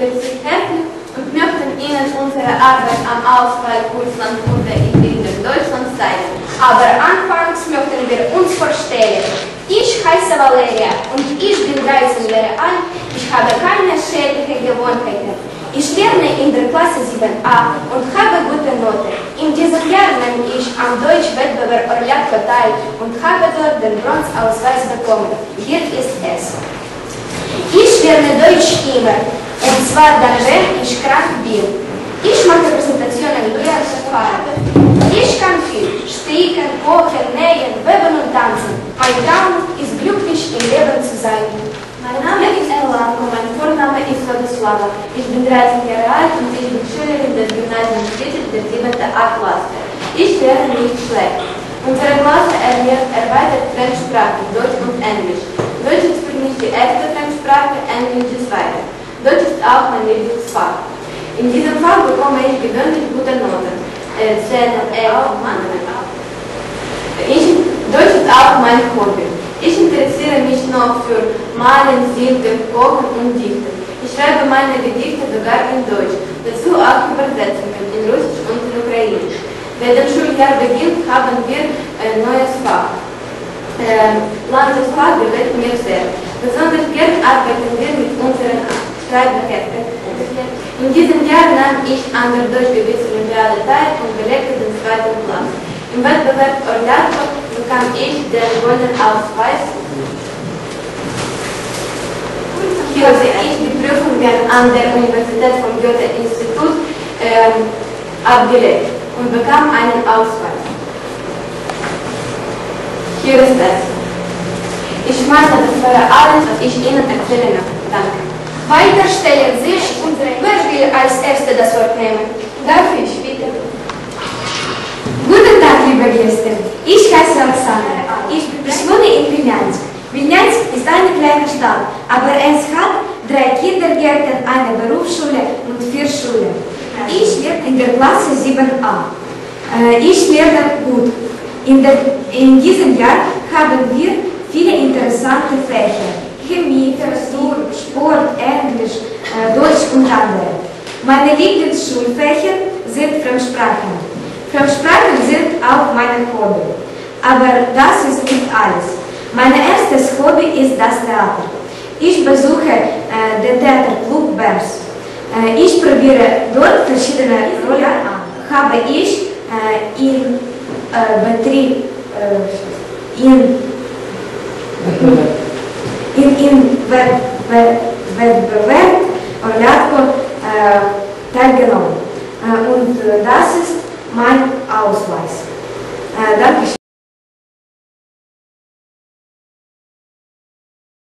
herzlich und möchten Ihnen unsere Arbeit am Auswahlkursland unter in Deutschland zeigen. Aber anfangs möchten wir uns vorstellen. Ich heiße Valeria und ich bin 13 Jahre alt. Ich habe keine schädlichen Gewohnheiten. Ich lerne in der Klasse 7a und habe gute Noten. In diesem Jahr nehme ich am Deutschwettbewerb Orliatka teil und habe dort den Bronzausweis bekommen. Hier ist es. Ich lerne Deutsch immer, Svarda Re és Krank Bill. Ismert representazione di Brian Safara. Ich kann viel, sticken, kochen, nähen, weben und tanzen. Mein Traum ist glücklich im Leben zu sein. Mein Name ist Ella mein Vorname ist Vladislava. Ich bin 13 Jahre alt und ich bin Schülerin des Gymnasiums Titel der 7. A-Klasse. Ich lerne nicht schlecht. Unsere Klasse erlernt erweitert Fremdsprachen, Deutsch und Englisch. Auch mein Lieblingsfach. In diesem Fach bekomme ich gewöhnlich gute Noten. Äh, 10 und 11 und Mann. Ich, Deutsch ist auch mein Hobby. Ich interessiere mich noch für Malen, Singen, Kochen und Dichten. Ich schreibe meine Gedichte sogar in Deutsch, dazu auch Übersetzungen in Russisch und in Ukrainisch. Wenn das Schuljahr beginnt, haben wir ein neues Fach. Ähm, Landesfach gefällt mir sehr. Besonders gern arbeiten wir mit unseren Schreibheften. In diesem Jahr nahm ich an der Deutsch-Gebietsolympiade teil und belegte den zweiten Platz. Im Wettbewerb Orliato bekam ich den goldenen Ausweis. Hier habe ich die Prüfungen an der Universität vom Goethe-Institut ähm, abgelegt und bekam einen Ausweis. Hier ist es. Ich meine, das wäre alles, was ich Ihnen erzählen möchte. Danke. Weiter stellen sich unsere, wer will als Erster das Wort nehmen? Darf ich, bitte? Guten Tag, liebe Gäste. Ich heiße Alexandra. Ich, ich wohne in Viljansk. Viljansk ist eine kleine Stadt, aber es hat drei Kindergärten, eine Berufsschule und vier Schulen. Ich lerne in der Klasse 7a. Äh, Ich lerne gut. In, der, in diesem Jahr haben wir viele interessante Fächer. Chemie, Physik, Sport, Englisch, Deutsch und andere. Meine Lieblingsschulfächer sind Fremdsprachen. Fremdsprachen sind auch mein Hobby. Aber das ist nicht alles. Mein erstes Hobby ist das Theater. Ich besuche äh, den Theaterclub Bers. Äh, ich probiere dort verschiedene Rollen an. Habe ich äh, in äh, Betrieb, äh, in, Wettbewerb Orlatko äh, teilgenommen. Äh, und äh, das ist mein Ausweis. Äh.